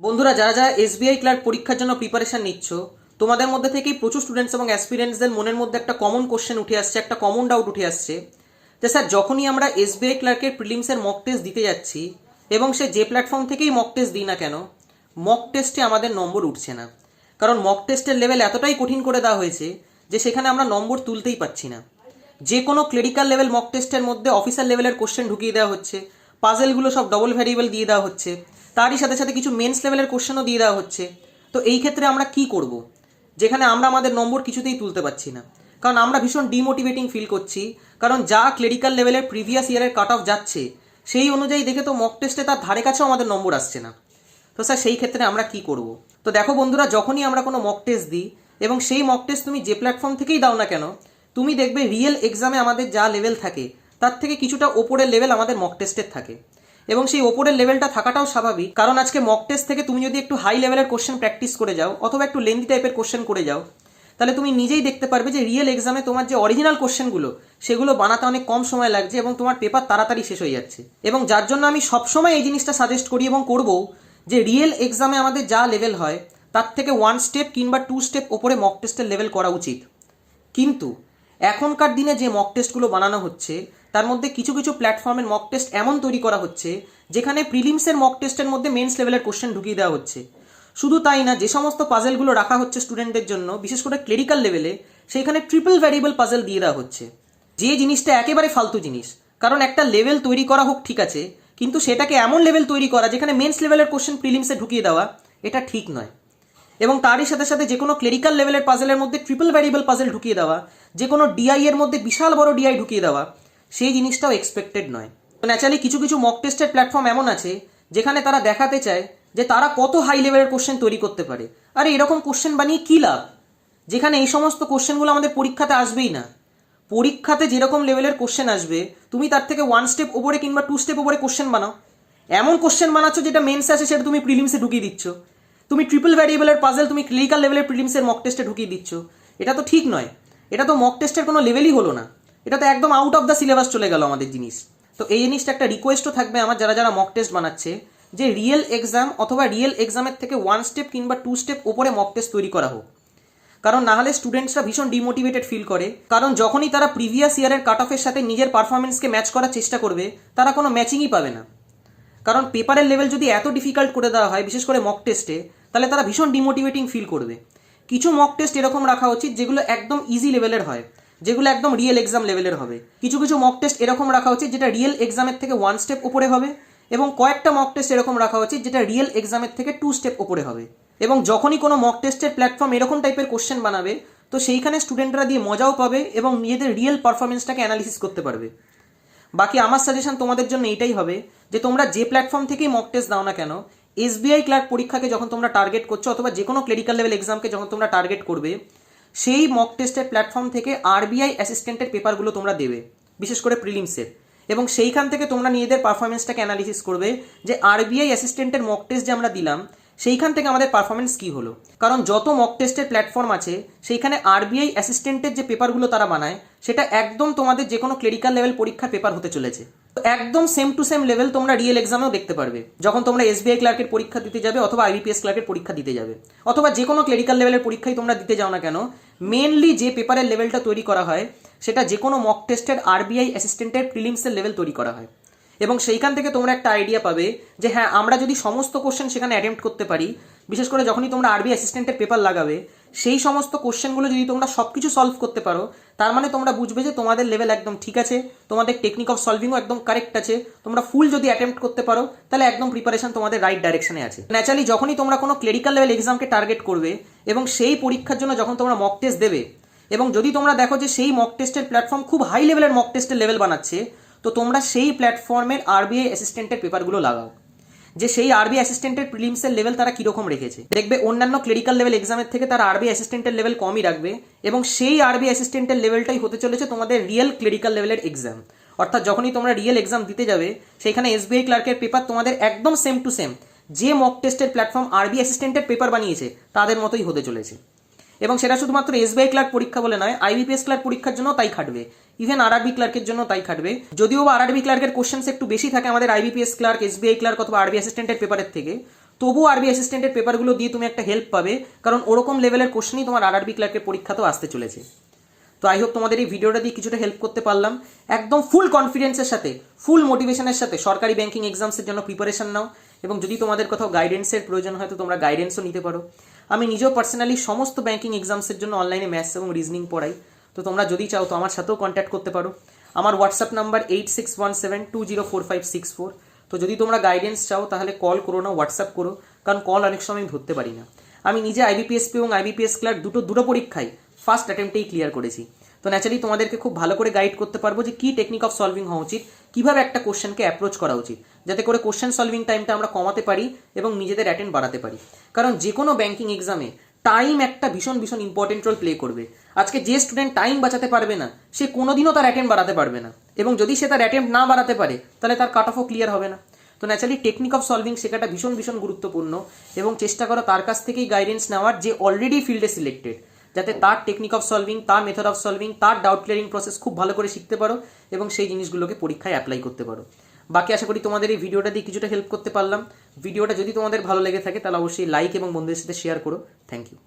বন্ধুরা, যারা যারা এসবিআই ক্লার্ক পরীক্ষার জন্য প্রিপারেশন নিচ্ছ, তোমাদের মধ্যে থেকেই প্রচুর স্টুডেন্টস এবং অ্যাসপিরেন্টসদের মনের মধ্যে একটা কমন কোশ্চেন উঠে আসছে, একটা কমন ডাউট উঠে আসছে যে, স্যার, যখনই আমরা এসবিআই ক্লার্কের প্রিলিমসের মক টেস্ট দিতে যাচ্ছি এবং সে যে প্ল্যাটফর্ম থেকেই মক টেস্ট দিই না কেন মক টেস্টে আমাদের নম্বর উঠছে না। কারণ মক টেস্টের লেভেল এতটাই কঠিন করে দেওয়া হয়েছে যে, সেখানে আমরা নম্বর তুলতেই পাচ্ছি না। যে কোনো ক্লেরিক্যাল লেভেল মক টেস্টের মধ্যে অফিসার লেভেলের কোশ্চেন ঢুকিয়ে দেওয়া হচ্ছে পাজেলগুলো সব ডবল ভ্যারিয়েবল দিয়ে দেওয়া হচ্ছে। তারই সাথে সাথে কিছু মেন্স লেভেলের কোশ্চেনও দিয়ে দেওয়া হচ্ছে। তো এই ক্ষেত্রে আমরা কি করব? যেখানে আমরা আমাদের নম্বর কিছুতেই তুলতে পারছি না। কারণ আমরা ভীষণ ডিমোটিভেটিং ফিল করছি। কারণ যা ক্লেরিক্যাল লেভেলের প্রিভিয়াস ইয়ারের কাট অফ যাচ্ছে, সেই অনুযায়ী দেখে তো মক টেস্টে তার ধারে কাছেও আমাদের নম্বর আসছে না। তো স্যার সেই ক্ষেত্রে আমরা কি করব? তো দেখো বন্ধুরা, যখনই আমরা কোনো মক টেস্ট দিই, এবং সেই মক টেস্ট তুমি যে প্ল্যাটফর্ম থেকেই দাও না কেন, তুমি দেখবে রিয়েল এক্সামে আমাদের যা লেভেল থাকে, তার থেকে কিছুটা ওপরের লেভেল আমাদের মক টেস্টের থাকে। এবং সেই ওপরের লেভেলটা থাকাটাও স্বাভাবিক। কারণ আজকে মক টেস্ট থেকে তুমি যদি একটু হাই লেভেলের কোশ্চেন প্র্যাকটিস করে যাও, অথবা একটু লেন্দি টাইপের কোশ্চেন করে যাও, তাহলে তুমি নিজেই দেখতে পারবে যে রিয়েল এক্সামে তোমার যে অরিজিনাল কোশ্চেনগুলো সেগুলো বানাতে অনেক কম সময় লাগছে এবং তোমার পেপার তাড়াতাড়ি শেষ হয়ে যাচ্ছে। এবং যার জন্য আমি সবসময় এই জিনিসটা সাজেস্ট করি এবং করব যে রিয়েল এক্সামে আমাদের যা লেভেল হয়, তার থেকে ওয়ান স্টেপ কিংবা টু স্টেপ ওপরে মক টেস্টের লেভেল করা উচিত। কিন্তু এখনকার দিনে যে মক টেস্টগুলো বানানো হচ্ছে, তার মধ্যে কিছু কিছু প্ল্যাটফর্মের মক টেস্ট এমন তৈরি করা হচ্ছে, যেখানে প্রিলিমসের মক টেস্টের মধ্যে মেন্স লেভেলের কোশ্চেন ঢুকিয়ে দেওয়া হচ্ছে। শুধু তাই না, যে সমস্ত পাজেলগুলো রাখা হচ্ছে স্টুডেন্টদের জন্য, বিশেষ করে ক্লেরিক্যাল লেভেলে সেইখানে ট্রিপল ভ্যারিয়েবল পাজেল দিয়ে দেওয়া হচ্ছে। যে জিনিসটা একেবারে ফালতু জিনিস, কারণ একটা লেভেল তৈরি করা হোক ঠিক আছে, কিন্তু সেটাকে এমন লেভেল তৈরি করা, যেখানে মেন্স লেভেলের কোশ্চেন প্রিলিমসে ঢুকিয়ে দেওয়া, এটা ঠিক নয়। এবং তারই সাথে সাথে যে কোনো ক্লেরিক্যাল লেভেলের পাজেলের মধ্যে ট্রিপল ভ্যারিয়েবল পাজেল ঢুকিয়ে দেওয়া, যে কোনো ডিআই এর মধ্যে বিশাল বড় ডিআই ঢুকিয়ে দেওয়া, সেই জিনিসটাও এক্সপেক্টেড নয়। তো ন্যাচারালি কিছু কিছু মক টেস্টের প্ল্যাটফর্ম এমন আছে, যেখানে তারা দেখাতে চায় যে তারা কত হাই লেভেলের কোশ্চেন তৈরি করতে পারে। আরে এরকম কোশ্চেন বানিয়ে কী লাভ? যেখানে এই সমস্ত কোশ্চেনগুলো আমাদের পরীক্ষাতে আসবেই না। পরীক্ষাতে যেরকম লেভেলের কোশ্চেন আসবে, তুমি তার থেকে ওয়ান স্টেপ ওপরে কিংবা টু স্টেপ ওপরে কোশ্চেন বানাও। এমন কোশ্চেন বানাচ্ছ যেটা মেন্সে আছে, সেটা তুমি প্রিলিমসে ঢুকিয়ে দিচ্ছ। তুমি ট্রিপল ভ্যারিয়েবলের পাজেল তুমি ক্লিনিক্যাল লেভেলের প্রিলিমসের মক টেস্টে ঢুকিয়ে দিচ্ছ। এটা তো ঠিক নয়। এটা তো মক টেস্টের কোনো লেভেলই হলো না। এটা তো একদম আউট অফ দ্য সিলেবাস চলে গেল আমাদের জিনিস। তো এই জিনিসটা একটা রিকোয়েস্টও থাকবে আমার যারা যারা মক টেস্ট বানাচ্ছে, যে রিয়েল এক্সাম অথবা রিয়েল এক্সামের থেকে ওয়ান স্টেপ কিংবা টু স্টেপ ওপরে মক টেস্ট তৈরি করা হোক। কারণ না হলে স্টুডেন্টসরা ভীষণ ডিমোটিভেটেড ফিল করে। কারণ যখনই তারা প্রিভিয়াস ইয়ারের কাট অফের সাথে নিজের পারফরমেন্সকে ম্যাচ করার চেষ্টা করবে, তারা কোনো ম্যাচিংই পাবে না। কারণ পেপারের লেভেল যদি এত ডিফিকাল্ট করে দেওয়া হয়, বিশেষ করে মক টেস্টে তাহলে তারা ভীষণ ডিমোটিভেটিং ফিল করবে। কিছু মক টেস্ট এরকম রাখা উচিত যেগুলো একদম ইজি লেভেলের হয়, যেগুলো একদম রিয়েল এক্সাম লেভেলের হবে। কিছু কিছু মক টেস্ট এরকম রাখা উচিত যেটা রিয়েল এক্সামের থেকে ওয়ান স্টেপ উপরে হবে এবং কয়েকটা মক টেস্ট এরকম রাখা উচিত যেটা রিয়েল এক্সামের থেকে টু স্টেপ উপরে হবে। এবং যখনই কোনো মক টেস্টের প্ল্যাটফর্ম এরকম টাইপের কোশ্চেন বানাবে, তো সেইখানে স্টুডেন্টরা দিয়ে মজাও পাবে এবং নিজেদের রিয়েল পারফরমেন্সটাকে অ্যানালিসিস করতে পারবে। বাকি আমার সাজেশন তোমাদের জন্য এটাই হবে যে তোমরা যে প্ল্যাটফর্ম থেকেই মক টেস্ট দাও না কেন এসবিআই ক্লার্ক পরীক্ষাকে যখন তোমরা টার্গেট করছ অথবা যে কোনো ক্লেরিক্যাল লেভেল এক্সামকে যখন তোমরা টার্গেট করবে, সেই মক টেস্টের প্ল্যাটফর্ম থেকে আরবিআই অ্যাসিস্ট্যান্টের পেপারগুলো তোমরা দেবে, বিশেষ করে প্রিলিমসের এবং সেইখান থেকে তোমরা নিজেদের পারফরমেন্সটাকে অ্যানালিসিস করবে যে আরবিআই অ্যাসিস্ট্যান্টের মক টেস্ট যে আমরা দিলাম, সেইখান থেকে আমাদের পারফরমেন্স কী হলো। কারণ যত মক টেস্টের প্ল্যাটফর্ম আছে, সেইখানে আরবিআই অ্যাসিস্ট্যান্টের যে পেপারগুলো তারা বানায়, সেটা একদম তোমাদের যে কোনো ক্লেরিক্যাল লেভেল পরীক্ষার পেপার হতে চলেছে। একদম সেম টু সেম লেভেল তোমরা রিয়েল এক্সামেও দেখতে পারবে। যখন তোমরা এসবিআই ক্লার্কের পরীক্ষা দিতে যাবে অথবা আইবিপিএস ক্লার্কের পরীক্ষা দিতে যাবে। অথবা যে কোনো ক্লেরিক্যাল লেভেলের পরীক্ষায় তোমরা দিতে যাও না কেন মেনলি যে পেপারের লেভেলটা তৈরি করা হয়, সেটা যে কোনো মক টেস্টের আরবিআই অ্যাসিস্ট্যান্টের প্রিলিমসের লেভেল তৈরি করা হয়। এবং সেইখান থেকে তোমরা একটা আইডিয়া পাবে যে হ্যাঁ আমরা যদি সমস্ত কোশ্চেন সেখানে অ্যাটেম্প্ট করতে পারি বিশেষ করে যখনই তোমরা আরবি অ্যাসিস্ট্যান্টের পেপার লাগাবে, সেই সমস্ত কোশ্চেনগুলো যদি তোমরা সব কিছু সলভ করতে পারো, তার মানে তোমরা বুঝবে যে তোমাদের লেভেল একদম ঠিক আছে, তোমাদের টেকনিক অফ সলভিংও একদম কারেক্ট আছে, তোমরা ফুল যদি অ্যাটেম্প্ট করতে পারো, তাহলে একদম প্রিপারেশন তোমাদের রাইট ডাইরেকশনে আছে। ন্যাচারালি যখনই তোমরা কোনো ক্লেরিক্যাল লেভেল এক্সামকে টার্গেট করবে, এবং সেই পরীক্ষার জন্য যখন তোমরা মক টেস্ট দেবে, এবং যদি তোমরা দেখো যে সেই মক টেস্টের প্ল্যাটফর্ম খুব হাই লেভেলের মক টেস্টের লেভেল বানাচ্ছে, তো তোমরা সেই প্ল্যাটফর্মের আরবিআই অ্যাসিস্ট্যান্টের পেপারগুলো লাগাও। যে সেই আরবি অ্যাসিস্ট্যান্টের প্রিলিমসের লেভেল তারা কীরকম রেখেছে। দেখবে অন্যান্য ক্লেরিক্যাল লেভেল এক্সামের থেকে তারা আরবি অ্যাসিস্ট্যান্টের লেভেল কমই রাখবে এবং সেই আরবি অ্যাসিস্ট্যান্টের লেভেলটাই হতে চলেছে তোমাদের রিয়েল ক্লেরিক্যাল লেভেলের এক্সাম অর্থাৎ যখনই তোমরা রিয়েল এক্সাম দিতে যাবে, সেখানে এসবিআই ক্লার্কের পেপার তোমাদের একদম সেম টু সেম যে মক টেস্টের প্ল্যাটফর্ম আরবি অ্যাসিস্ট্যান্টের পেপার বানিয়েছে, তাদের মতোই হতে চলেছে। এবং সেটা শুধুমাত্র এসবিআই ক্লার্ক পরীক্ষা বলে নয় আইবিপিএস ক্লার্ক পরীক্ষার জন্য তাই খাটবে। ইভেন আরআরবি ক্লার্কের জন্য তাই খাটবে। যদিও বা আরআরবি ক্লার্কের কোশ্চেন্স একটু বেশি থাকে আমাদের আইবিপিএস ক্লার্ক এসবিআই ক্লার্ক অথবা আরবি অ্যাসিস্ট্যান্টের পেপারের থেকে, তবুও আরবি অ্যাসিস্ট্যান্টের পেপারগুলো দিয়ে তুমি একটা হেল্প পাবে, কারণ ওরকম লেভেলের কোশ্চেনই তোমার আরআরবি ক্লার্কের পরীক্ষাতেও আসতে চলেছে। তো আই হোপ তোমাদের এই ভিডিওটা দিয়ে কিছুটা হেল্প করতে পারলাম। একদম ফুল কনফিডেন্সের সাথে ফুল মোটিভেশনের সাথে সরকারি ব্যাংকিং এক্সামসের জন্য প্রিপারেশন নাও। এবং যদি তোমাদের কোথাও গাইডেন্সের প্রয়োজন হয়, তো তোমরা গাইডেন্সও নিতে পারো। আমি নিজেও পার্সোনালি সমস্ত ব্যাঙ্কিং এক্সামসের জন্য অনলাইনে ম্যাথস এবং রিজনিং পড়াই। তো তোমরা যদি চাও তো আমার সাথেও কন্ট্যাক্ট করতে পারো। আমার WhatsApp number eight six one seven two zero four five six four তো যদি তোমরা গাইডেন্স চাও, তাহলে কল করো না হোয়াটসঅ্যাপ করো। কারণ কল অনেক সময় আমি ধরতে পারি না। আমি নিজে আইবিপিএসপি এবং আইবিপিএস ক্লার্ক দুটো দুটো পরীক্ষায় ফার্স্ট অ্যাটেম্পটেই ক্লিয়ার করেছি। তো ন্যাচারালি তোমাদেরকে খুব ভালো করে গাইড করতে পারব যে কী টেকনিক অফ সলভিং হওয়া উচিত, কীভাবে একটা কোশ্চেনকে অ্যাপ্রোচ করা উচিত, যাতে করে কোশ্চেন সলভিং টাইমটা আমরা কমাতে পারি এবং নিজেদের অ্যাটেন্ড বাড়াতে পারি। কারণ যে কোনো ব্যাংকিং এক্সামে টাইম একটা ভীষণ ভীষণ ইম্পর্টেন্ট রোল প্লে করবে। আজকে যে স্টুডেন্ট টাইম বাঁচাতে পারবে না, সে কোনোদিনও তার অ্যাটেম্প বাড়াতে পারবে না। এবং যদি সে তার অ্যাটেম্প না বাড়াতে পারে, তাহলে তার কাট অফও ক্লিয়ার হবে না। তো ন্যাচারালি টেকনিক অফ সলভিং শেখাটা ভীষণ ভীষণ গুরুত্বপূর্ণ এবং চেষ্টা করো তার কাছ থেকেই গাইডেন্স নেওয়ার যে অলরেডি ফিল্ডে সিলেক্টেড যাতে তার টেকনিক অফ সলভিং তার মেথড অফ সলভিং তার ডাউট ক্লিয়ারিং প্রসেস খুব ভালো করে শিখতে পারো এবং সেই জিনিসগুলোকে পরীক্ষায় অ্যাপ্লাই করতে পারো। বাকি আশা করি তোমাদের এই ভিডিওটা দিয়ে কিছুটা হেল্প করতে পারলাম। ভিডিওটা যদি তোমাদের ভালো লেগে থাকে, তাহলে অবশ্যই লাইক এবং বন্ধুদের সাথে শেয়ার করো। Thank you